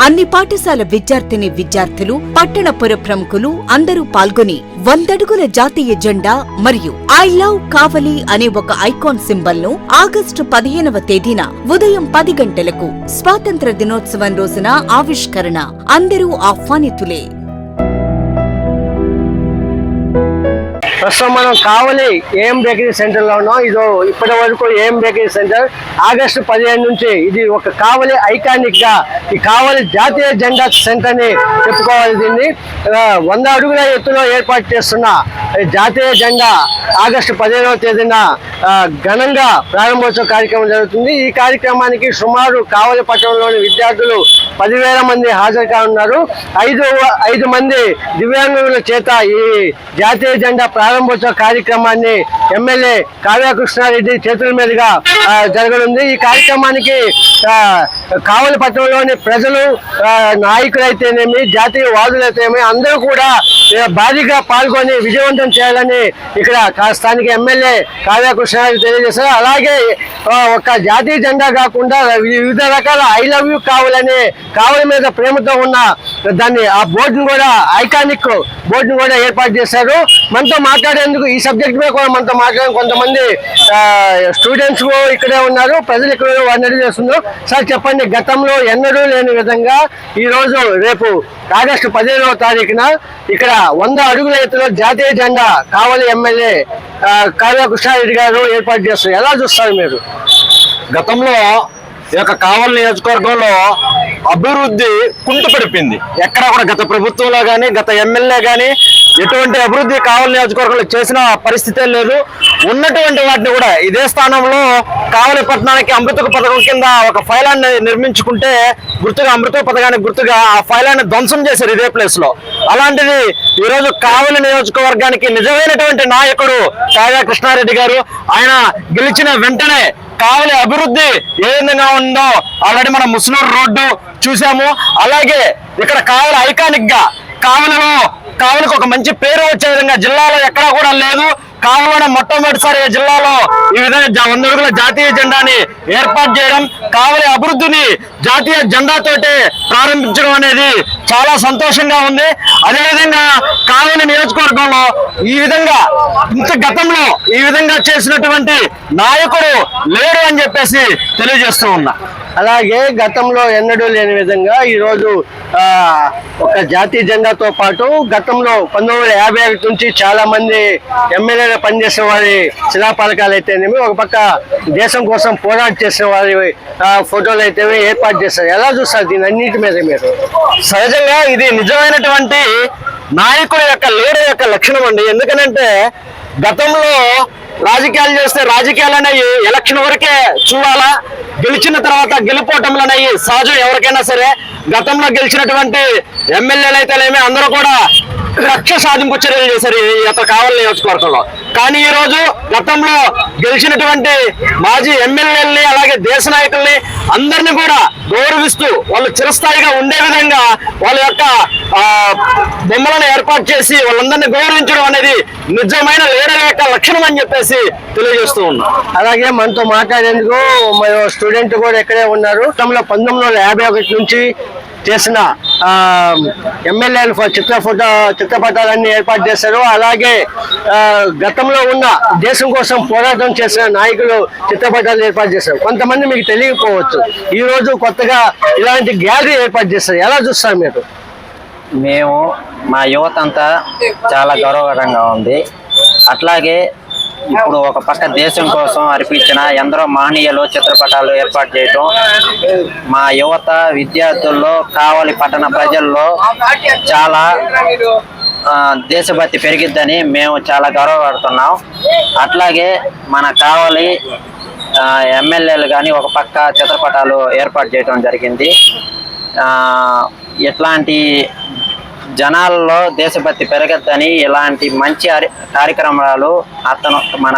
అన్ని పాఠశాల విద్యార్థిని విద్యార్థులు పట్టణ పుర ప్రముఖులు అందరూ పాల్గొని వందడుగుల జాతీయ జెండా మరియు ఐ లవ్ కావలి అనే ఒక ఐకాన్ సింబల్ను ఆగస్టు పదిహేనవ తేదీన ఉదయం పది గంటలకు స్వాతంత్ర దినోత్సవం రోజున ఆవిష్కరణ. అందరూ ఆహ్వానితులే. ప్రస్తుతం మనం కావలి ఏఎం బేకరీ సెంటర్లో ఉన్నాం. ఇది ఇప్పటి వరకు ఏఎం బేకరీ సెంటర్. ఆగస్టు పదిహేను నుంచి ఇది ఒక కావలి ఐకానిక్గా ఈ కావలి జాతీయ జెండా సెంటర్ని చెప్పుకోవాలి దీన్ని. వంద అడుగుల ఎత్తులో ఏర్పాటు చేస్తున్న జాతీయ జెండా ఆగస్టు పదిహేనవ తేదీన ఘనంగా ప్రారంభోత్సవ కార్యక్రమం జరుగుతుంది. ఈ కార్యక్రమానికి సుమారు కావలి పట్టణంలోని విద్యార్థులు పదివేల మంది హాజరు కానున్నారు ఐదు ఐదు మంది దివ్యాంగుల చేత ఈ జాతీయ జెండా ప్రారంభోత్సవ కార్యక్రమాన్ని ఎమ్మెల్యే కావ్య కృష్ణారెడ్డి చేతుల మీదుగా జరగనుంది. ఈ కార్యక్రమానికి కావలిపట్నంలోని ప్రజలు నాయకులైతేనేమి జాతీయ వాదులైతేనేమి అందరూ కూడా భారీగా పాల్గొని విజయవంతం చేయాలని ఇక్కడ స్థానిక ఎమ్మెల్యే కావ్య కృష్ణారెడ్డి తెలియజేశారు. అలాగే ఒక జాతీయ జెండా కాకుండా వివిధ రకాల ఐ లవ్ యూ కావాలని కావలి మీద ప్రేమతో ఉన్న దాన్ని ఆ బోర్డును కూడా ఐకానిక్ బోర్డును కూడా ఏర్పాటు చేశారు. మనతో మాట్లాడేందుకు ఈ సబ్జెక్ట్ మీద కూడా మనతో మాట్లాడే కొంతమంది స్టూడెంట్స్ ఇక్కడే ఉన్నారు. ప్రజలు ఇక్కడ వారిని అడిగి చేస్తున్నారు సార్ చెప్పండి గతంలో ఎన్నడూ లేని విధంగా ఈరోజు రేపు ఆగస్టు పదిహేనవ తారీఖున ఇక్కడ వంద అడుగుల ఎత్తులో జాతీయ జెండా కావలి ఎమ్మెల్యే ఆ, కావ్య కృష్ణారెడ్డి గారు ఏర్పాటు చేస్తారు. ఎలా చూస్తారు మీరు? గతంలో ఈ యొక్క కావలి నియోజకవర్గంలో అభివృద్ధి కుంటుపడిపోయింది. ఎక్కడ కూడా గత ప్రభుత్వంలో కానీ గత ఎమ్మెల్యే కానీ ఎటువంటి అభివృద్ధి కావలి నియోజకవర్గంలో చేసిన పరిస్థితే లేదు. ఉన్నటువంటి వాటిని కూడా ఇదే స్థానంలో కావలి పట్టణానికి అమృత పథకం కింద ఒక ఫైలాన్ని నిర్మించుకుంటే గుర్తుగా అమృత పథకానికి గుర్తుగా ఆ ఫైలాన్ని ధ్వంసం చేశారు ఇదే ప్లేస్లో అలాంటిది ఈ రోజు కావలి నియోజకవర్గానికి నిజమైనటువంటి నాయకుడు కాగా కృష్ణారెడ్డి గారు ఆయన గెలిచిన వెంటనే కావలి అభివృద్ధి ఏ విధంగా ఉందో ఆల్రెడీ మనం ముస్నూరు రోడ్డు చూసాము అలాగే ఇక్కడ కావలి ఐకానిక్గా కావలిలో కావలికి ఒక మంచి పేరు వచ్చే విధంగా జిల్లాలో ఎక్కడా కూడా లేదు. కావలి మొట్టమొదటిసారి జిల్లాలో ఈ విధంగా వంద అడుగుల జాతీయ జెండాని ఏర్పాటు చేయడం కావలి అభివృద్ధిని జాతీయ జెండాతోటి ప్రారంభించడం అనేది చాలా సంతోషంగా ఉంది. అదేవిధంగా కావలి నియోజకవర్గంలో ఈ విధంగా ఇంత గతంలో ఈ విధంగా చేసినటువంటి నాయకుడు లేడు అని చెప్పేసి తెలియజేస్తూ ఉన్నా. అలాగే గతంలో ఎన్నడూ లేని విధంగా ఈరోజు ఒక జాతీయ జెండాతో పాటు గతంలో పంతొమ్మిది వందల యాభై నుంచి చాలా మంది ఎమ్మెల్యేలు పనిచేసిన వారి శిలాపలకాలు అయితేనేమి ఒక పక్క దేశం కోసం పోరాట చేసిన వారి ఫోటోలు అయితే ఏర్పాటు చేస్తారు ఎలా చూస్తారు దీని అన్నింటి మీద మీరు? సహజంగా ఇది నిజమైనటువంటి నాయకుడి యొక్క లీడర్ యొక్క లక్షణం అండి. ఎందుకనంటే గతంలో రాజకీయాలు చేస్తే రాజకీయాలు అనేవి ఎలక్షన్ వరకే చూడాలా గెలిచిన తర్వాత గెలుపోవటంలు అనేవి సహజం ఎవరికైనా సరే. గతంలో గెలిచినటువంటి ఎమ్మెల్యేలు అయితేనేమి అందరూ కూడా లక్ష్య సాధింపు చర్యలు చేశారు ఈ యొక్క కావలి నియోజకవర్గంలో. కానీ ఈ రోజు గతంలో గెలిచినటువంటి మాజీ ఎమ్మెల్యేలని అలాగే దేశ నాయకుల్ని అందరిని కూడా గౌరవిస్తూ వాళ్ళు చిరస్థాయిగా ఉండే విధంగా వాళ్ళ యొక్క బొమ్మలను ఏర్పాటు చేసి వాళ్ళందరినీ గౌరవించడం అనేది నిజమైన లీడర్ యొక్క లక్షణం అని చెప్పేసి తెలియజేస్తూ ఉన్నాం. అలాగే మనతో మాట్లాడేందుకు మరో స్టూడెంట్ కూడా ఇక్కడే ఉన్నారు. గతంలో పంతొమ్మిది వందల యాభై ఒకటి నుంచి చేసిన ఎమ్మెల్యేలు చిత్ర ఫోటో చిత్రపటాలన్నీ ఏర్పాటు చేశారు. అలాగే గతంలో ఉన్న దేశం కోసం పోరాటం చేసిన నాయకులు చిత్రపటాలు ఏర్పాటు చేశారు. కొంతమంది మీకు తెలియకపోవచ్చు. ఈరోజు కొత్తగా ఇలాంటి గ్యాలరీ ఏర్పాటు చేస్తారు ఎలా చూస్తారు మీరు? మేము మా యువత అంతా చాలా గౌరవకరంగా ఉంది. అట్లాగే ఇప్పుడు ఒక పక్క దేశం కోసం అర్పించిన ఎందరో మహనీయులు చిత్రపటాలు ఏర్పాటు చేయటం మా యువత విద్యార్థుల్లో కావలి పట్టణ ప్రజల్లో చాలా దేశభక్తి పెరిగిద్దని మేము చాలా గర్వపడుతున్నాం. అట్లాగే మన కావలి ఎమ్మెల్యేలు కానీ ఒక పక్క చిత్రపటాలు ఏర్పాటు చేయడం జరిగింది. ఎట్లాంటి ఇట్లాంటి జనాల్లో దేశభక్తి పెరగద్దని ఇలాంటి మంచి కార్యక్రమాలు అతను మన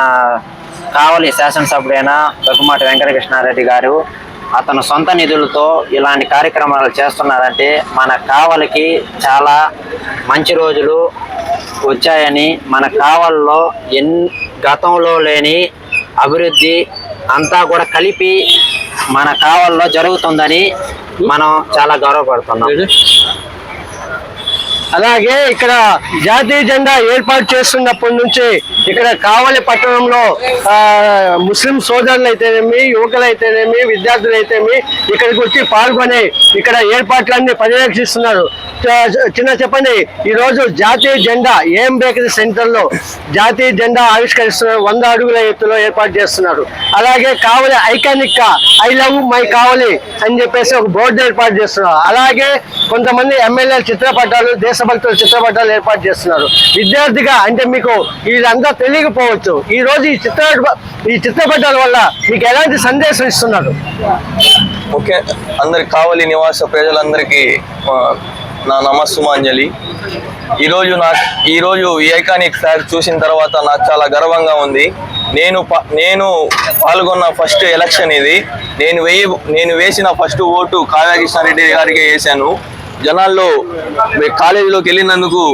కావలి శాసనసభ్యుడైన దగ్గుమాటి వెంకటకృష్ణారెడ్డి గారు అతను సొంత నిధులతో ఇలాంటి కార్యక్రమాలు చేస్తున్నారంటే మన కావలికి చాలా మంచి రోజులు వచ్చాయని మన కావల్లో ఎన్ గతంలో లేని అభివృద్ధి అంతా కూడా కలిపి మన కావల్లో జరుగుతుందని మనం చాలా గౌరవపడుతున్నాం. అలాగే ఇక్కడ జాతీయ జెండా ఏర్పాటు చేస్తున్నప్పటి నుంచి ఇక్కడ కావలి పట్టణంలో ముస్లిం సోదరులు అయితేనేమి యువకులు అయితేనేమి విద్యార్థులు అయితేనేమి ఇక్కడికి వచ్చి పాల్గొని ఇక్కడ ఏర్పాట్లన్నీ పర్యవేక్షిస్తున్నారు. చిన్న చెప్పండి ఈ రోజు జాతీయ జెండా ఏం బేకరీ సెంటర్లో జాతీయ జెండా ఆవిష్కరిస్తున్నారు వంద అడుగుల ఎత్తులో ఏర్పాటు చేస్తున్నారు. అలాగే Kavali iconic I love my Kavali అని చెప్పేసి ఒక బోర్డు ఏర్పాటు చేస్తున్నారు. అలాగే కొంతమంది ఎమ్మెల్యే చిత్రపటాలు దేశభక్తుల చిత్రపటాలు ఏర్పాటు చేస్తున్నారు. విద్యార్థిగా అంటే మీకు ఇదంతా తెలియకపోవచ్చు. ఈ రోజు ఈ చిత్ర ఈ చిత్రపటాల వల్ల మీకు ఎలాంటి సందేశం ఇస్తున్నారు? ఓకే. అందరి కావలి నివాస ప్రజలందరికీ నా నమస్సుమాంజలి. ఈరోజు నాకు ఈరోజు ఈ ఐకానిక్ ఫ్లాగ్ చూసిన తర్వాత నాకు చాలా గర్వంగా ఉంది. నేను ప- నేను పాల్గొన్న ఫస్ట్ ఎలక్షన్ ఇది. నేను వేయ నేను వేసిన ఫస్ట్ ఓటు కావ్యకృష్ణారెడ్డి గారికి వేశాను. జనాల్లో మీ కాలేజీలోకి వెళ్ళినందుకు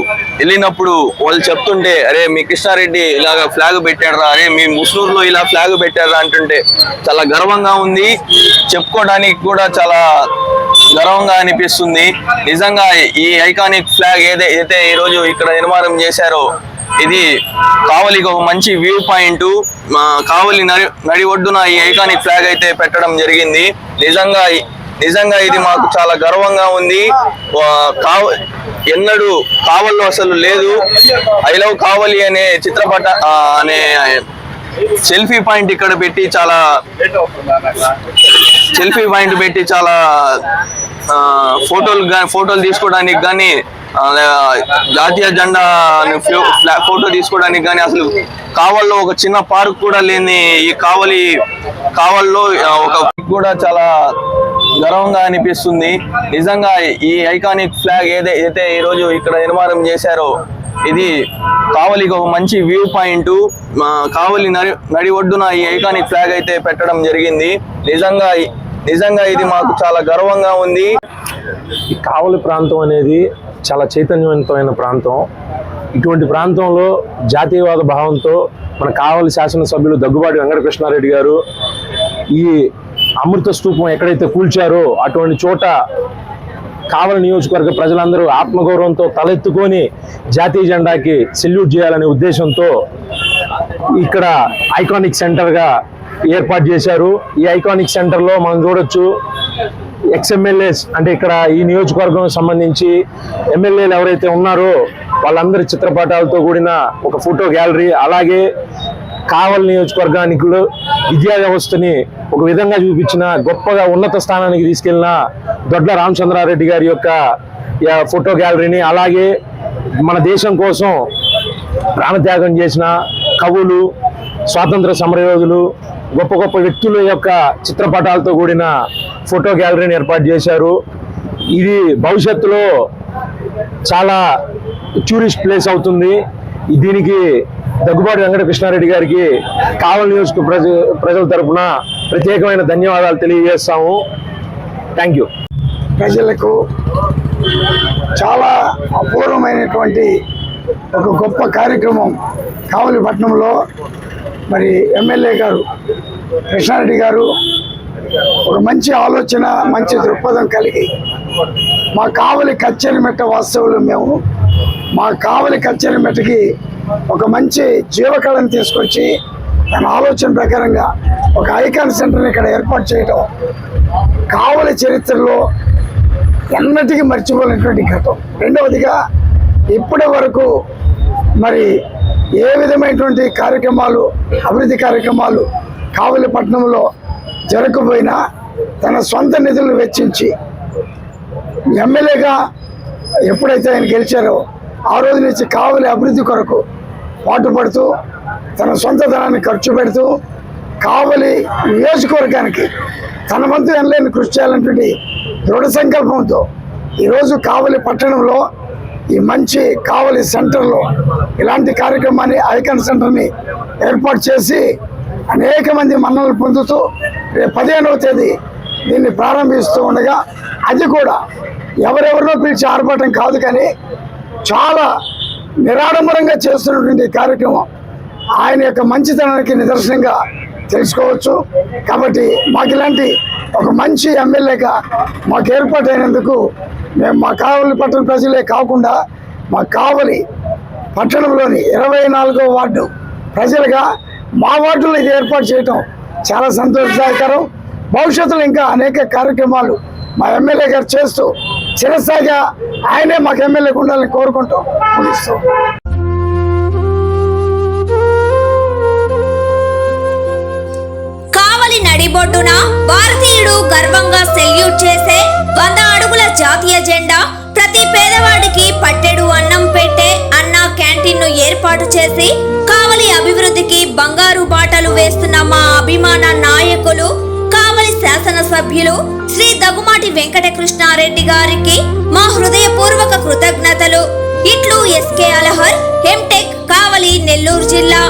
వెళ్ళినప్పుడు వాళ్ళు చెప్తుంటే అరే మీ కృష్ణారెడ్డి ఇలాగ ఫ్లాగ్ పెట్టారా అరే మీ ముస్నూరులో ఇలా ఫ్లాగ్ పెట్టారా అంటుంటే చాలా గర్వంగా ఉంది. చెప్పుకోవడానికి కూడా చాలా గర్వంగా అనిపిస్తుంది. నిజంగా ఈ ఐకానిక్ ఫ్లాగ్ ఏదైతే ఈరోజు ఇక్కడ నిర్మాణం చేశారో ఇది కావలికి ఒక మంచి వ్యూ పాయింట్. కావలి నడి నడి ఒడ్డున ఈ ఐకానిక్ ఫ్లాగ్ అయితే పెట్టడం జరిగింది. నిజంగా నిజంగా ఇది మాకు చాలా గర్వంగా ఉంది. కావ ఎన్నడూ కావల్లో అసలు లేదు. ఐ లవ్ కావలి అనే చిత్రపట అనే సెల్ఫీ పాయింట్ ఇక్కడ పెట్టి చాలా సెల్ఫీ పాయింట్ పెట్టి చాలా ఫోటోలు కానీ ఫోటోలు తీసుకోవడానికి కానీ జాతీయ జెండా ఫోటో తీసుకోవడానికి కానీ అసలు కావల్లో ఒక చిన్న పార్క్ కూడా లేని ఈ కావలి కావల్లో ఒక కూడా చాలా గర్వంగా అనిపిస్తుంది. నిజంగా ఈ ఐకానిక్ ఫ్లాగ్ ఏదైతే ఈ రోజు ఇక్కడ నిర్మాణం చేశారో ఇది కావలికి ఒక మంచి వ్యూ పాయింట్. కావలి నడి నడి ఒడ్డున ఈ ఐకానిక్ ఫ్లాగ్ అయితే పెట్టడం జరిగింది. నిజంగా నిజంగా ఇది మాకు చాలా గర్వంగా ఉంది. ఈ కావలి ప్రాంతం అనేది చాలా చైతన్యవంతమైన ప్రాంతం. ఇటువంటి ప్రాంతంలో జాతీయవాద భావంతో మన కావలి శాసనసభ్యులు దగ్గుబాటి వెంకటకృష్ణారెడ్డి గారు ఈ అమృత స్తూపం ఎక్కడైతే కూల్చారో అటువంటి చోట కావలి నియోజకవర్గ ప్రజలందరూ ఆత్మగౌరవంతో తలెత్తుకొని జాతీయ జెండాకి సెల్యూట్ చేయాలనే ఉద్దేశంతో ఇక్కడ ఐకానిక్ సెంటర్గా ఏర్పాటు చేశారు. ఈ ఐకానిక్ సెంటర్లో మనం చూడొచ్చు ఎక్స్ఎమ్మెల్యేస్ అంటే ఇక్కడ ఈ నియోజకవర్గం సంబంధించి ఎమ్మెల్యేలు ఎవరైతే ఉన్నారో వాళ్ళందరి చిత్రపటాలతో కూడిన ఒక ఫోటో గ్యాలరీ అలాగే కావల్ నియోజకవర్గానికి విద్యా వ్యవస్థని ఒక విధంగా చూపించిన గొప్పగా ఉన్నత స్థానానికి తీసుకెళ్ళిన దొడ్ల రామచంద్రారెడ్డి గారి యొక్క ఫోటో గ్యాలరీని అలాగే మన దేశం కోసం ప్రాణత్యాగం చేసిన కవులు స్వాతంత్ర సమరయోధులు గొప్ప గొప్ప వ్యక్తుల యొక్క చిత్రపటాలతో కూడిన ఫోటో గ్యాలరీని ఏర్పాటు చేశారు. ఇది భవిష్యత్తులో చాలా టూరిస్ట్ ప్లేస్ అవుతుంది. దీనికి దగ్గుబాటి వెంకటకృష్ణారెడ్డి గారికి కావలి నియోజక ప్రజ ప్రజల తరపున ప్రత్యేకమైన ధన్యవాదాలు తెలియజేస్తాము. థ్యాంక్ యూ ప్రజలకు చాలా అపూర్వమైనటువంటి ఒక గొప్ప కార్యక్రమం కావలిపట్నంలో మరి ఎమ్మెల్యే గారు కృష్ణారెడ్డి గారు ఒక మంచి ఆలోచన మంచి దృక్పథం కలిగి మా కావలి కచ్చేరి మెట్ట వాస్తవులు మేము మా కావలి కచ్చేరి మెట్టకి ఒక మంచి జీవకళను తీసుకొచ్చి తన ఆలోచన ప్రకారంగా ఒక ఐకాన్ సెంటర్ని ఇక్కడ ఏర్పాటు చేయడం కావలి చరిత్రలో ఎన్నటికీ మర్చిపోలేనటువంటి ఘటం రెండవదిగా ఇప్పటి వరకు మరి ఏ విధమైనటువంటి కార్యక్రమాలు అభివృద్ధి కార్యక్రమాలు కావలి పట్టణంలో జరగకపోయినా తన సొంత నిధులు వెచ్చించి ఎమ్మెల్యేగా ఎప్పుడైతే ఆయన గెలిచారో ఆ రోజు నుంచి కావలి అభివృద్ధి కొరకు పాటుపడుతూ తన సొంత ధనాన్ని ఖర్చు పెడుతూ కావలి నియోజకవర్గానికి తన వంతు ఎనలేని కృషి చేయాలన్నటువంటి దృఢ సంకల్పంతో ఈరోజు కావలి పట్టణంలో ఈ మంచి కావలి సెంటర్లో ఇలాంటి కార్యక్రమాన్ని ఐకాన్ సెంటర్ని ఏర్పాటు చేసి అనేక మంది మన్నలు పొందుతూ రేపు పదిహేనవ తేదీ దీన్ని ప్రారంభిస్తూ ఉండగా అది కూడా ఎవరెవరినో పిలిచి ఆర్పాటం కాదు కానీ చాలా నిరాడంబరంగా చేస్తున్నటువంటి కార్యక్రమం. ఆయన యొక్క మంచితనానికి నిదర్శనంగా తెలుసుకోవచ్చు. కాబట్టి మాకు ఇలాంటి ఒక మంచి ఎమ్మెల్యేగా మాకు ఏర్పాటైనందుకు మేము మా కావలి పట్టణ ప్రజలే కాకుండా మా కావలి పట్టణంలోని ఇరవై నాలుగో వార్డు ప్రజలుగా మా వార్డులో ఇది ఏర్పాటు చేయటం చాలా సంతోషదాయకరం. భవిష్యత్తులో ఇంకా అనేక కార్యక్రమాలు మా ఎమ్మెల్యే గారు చేస్తూ చిరస్థాయిగా ఆయనే మాకు ఎమ్మెల్యేగా ఉండాలని కోరుకుంటూ ముగిస్తూ నడిబొడ్డున భారతీయుడు గర్వంగా సెల్యూట్ చేసే వంద అడుగుల జాతీయ జెండా ప్రతి పేదవాడికి పట్టెడు అన్నం పెట్టే అన్న క్యాంటీన్ను ఏర్పాటు చేసి కావలి అభివృద్ధికి బంగారు బాటలు వేస్తున్న మా అభిమాన నాయకులు కావలి శాసనసభ్యులు శ్రీ దగ్గుమాటి వెంకటకృష్ణారెడ్డి గారికి మా హృదయపూర్వక కృతజ్ఞతలు. ఇట్లు ఎస్కే అలహర్ ఎంటెక్ కావలి నెల్లూరు జిల్లా.